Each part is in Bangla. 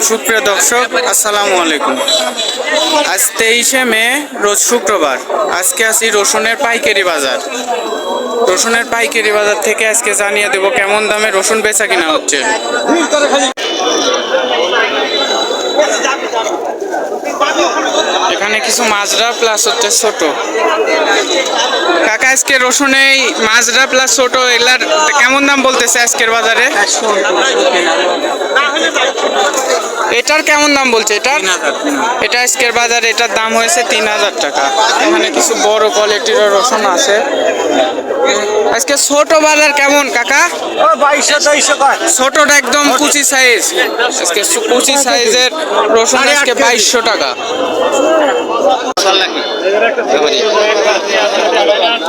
সুপ্রিয় দর্শক, আসসালামু আলাইকুম। আজ তেইশে মে, রোজ শুক্রবার। আজকে আসি রসুনের পাইকারি বাজার। রসুনের পাইকারি বাজার থেকে আজকে জানিয়ে দেব কেমন দামে রসুন বেচা কিনা হচ্ছে। এখানে কিছু মাজরা প্লাস হচ্ছে ছোট। কাকা, আজকে রসুন মাজরা প্লাস ছোট এগুলার কেমন দাম বলতেছে আজকের বাজারে? এটার কেমন দাম বলছে? এটার? এটা আজকের বাজারে, এটার দাম হয়েছে তিন হাজার টাকা। এখানে কিছু বড় কোয়ালিটির রসুন আছে। আজকে ছোট বাজার কেমন, কাকা? ছোটটা একদম কুচি সাইজ আজকে কুচি সাইজের রসুন আজকে বাইশশো টাকা।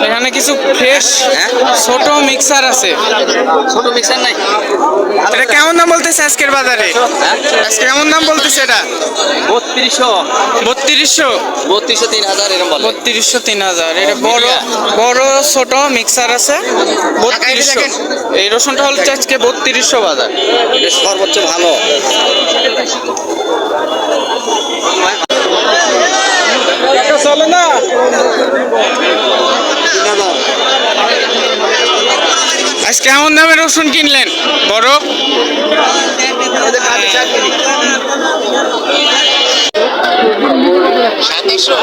এখানে কিছু ফ্রেশ ছোট মিক্সার আছে। ছোট মিক্সার নাই? এটা কেমন দাম বলতেছে আজকের বাজারে? আজকে কেমন দাম বলতেছে এটা? বত্রিশশো। বত্রিশশো? বত্রিশশো তিন হাজার এরকম বত্রিশশো তিন হাজার। এটা বড় বড় ছোট মিক্সার আছে। বত্রিশশো। এই রসুনটা হচ্ছে আজকে বত্রিশশো বাজার। এটা সর্বোচ্চ ভালো। আজ কেমন দামে রসুন কিনলেন? বড়? সাতাশশো।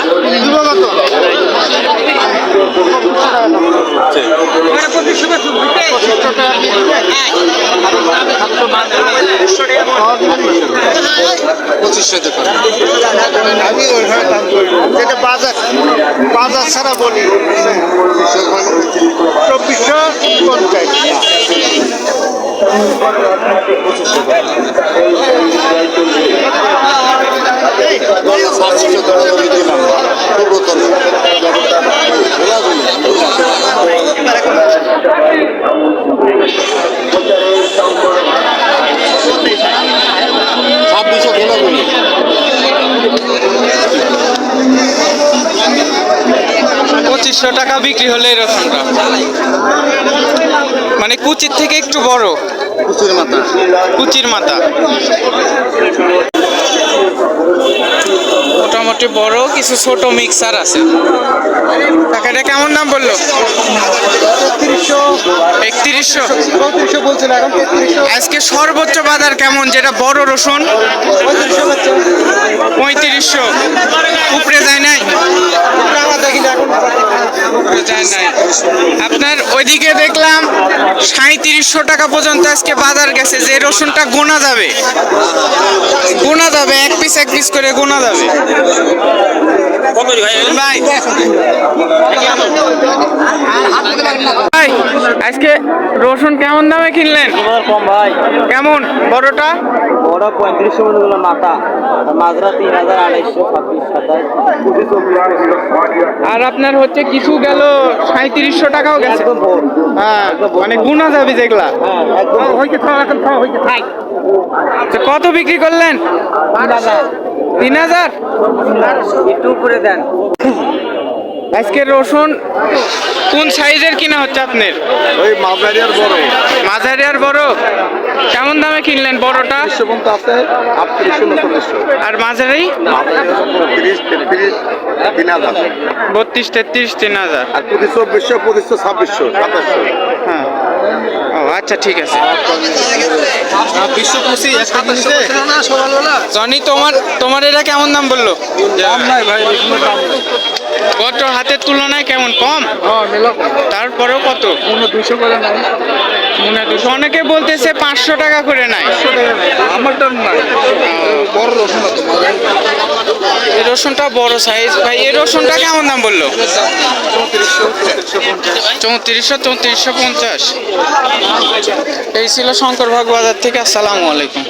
পঁচিশশো দেখুন আমি ওইভাবে দাম করি। যেটা বাজার বাজার ছাড়া বলি। চব্বিশশো পঞ্চাশ। সাতশো পঁচিশশো টাকা বিক্রি হলে এই রসুনটা মানে কুচির থেকে একটু বড়। প্রচুর মাথা। কুচির মাথা। মোটামুটি বড় কিছু ছোট মিক্সার আছে। টাকাটা কেমন দাম বলল? একত্রিশশো। আজকে সর্বোচ্চ বাজার কেমন? যেটা বড় রসুন? পঁয়ত্রিশশো। উপরে যায় নাই আমরা দেখি না এখন উপরে যায় নাই। আপনার ওইদিকে দেখলাম সাঁত্রিশশো টাকা পর্যন্ত আজকে বাজার গেছে যে রসুনটা গোনা যাবে। গোনা যাবে এক পিস এক পিস করে গোনা যাবে। ভাই ভাই আজকে রসুন কেমন দামে কিনলেন? কম ভাই। কেমন? বড়টা? বড় পঁয়ত্রিশশো মাথা মাজরা তিন হাজার আড়াইশো। আর আপনার হচ্ছে কিছু গেল সাঁত্রিশশো টাকাও গেছে। হ্যাঁ মানে গুনা যাবে যেগুলা। হ্যাঁ কত বিক্রি করলেন? তিন হাজার। একটু উপরে দেন। আজকে রসুন কোন সাইজের কিনা হচ্ছে আপনার? ওই মাঝারিয়ার বড়। মাঝারি আর বড়? কেমন দামে কিনলেন বড়টা? আর মাঝারি? বত্রিশ, তেত্রিশ, তিন হাজার। আর পঁচিশশো ছাব্বিশশো হ্যাঁ। ও আচ্ছা ঠিক আছে। তোমার তোমার এটা কেমন দাম বলল? ভাই গত হাতের তুলনায় কেমন? কম? হ্যাঁ তারপরেও কত? দুশো করে নাই মনে দুশো অনেকে বলতেছে পাঁচশো টাকা করে নাই আমারটা নাই বড় রসুন এই রসুনটা বড় সাইজ ভাই এই রসুনটা কেমন দাম বলল? চৌত্রিশশো চৌত্রিশশো পঞ্চাশ। চৌত্রিশশো চৌত্রিশশো পঞ্চাশ। এই ছিল শঙ্কর ভাগ বাজার থেকে। আসসালামু আলাইকুম।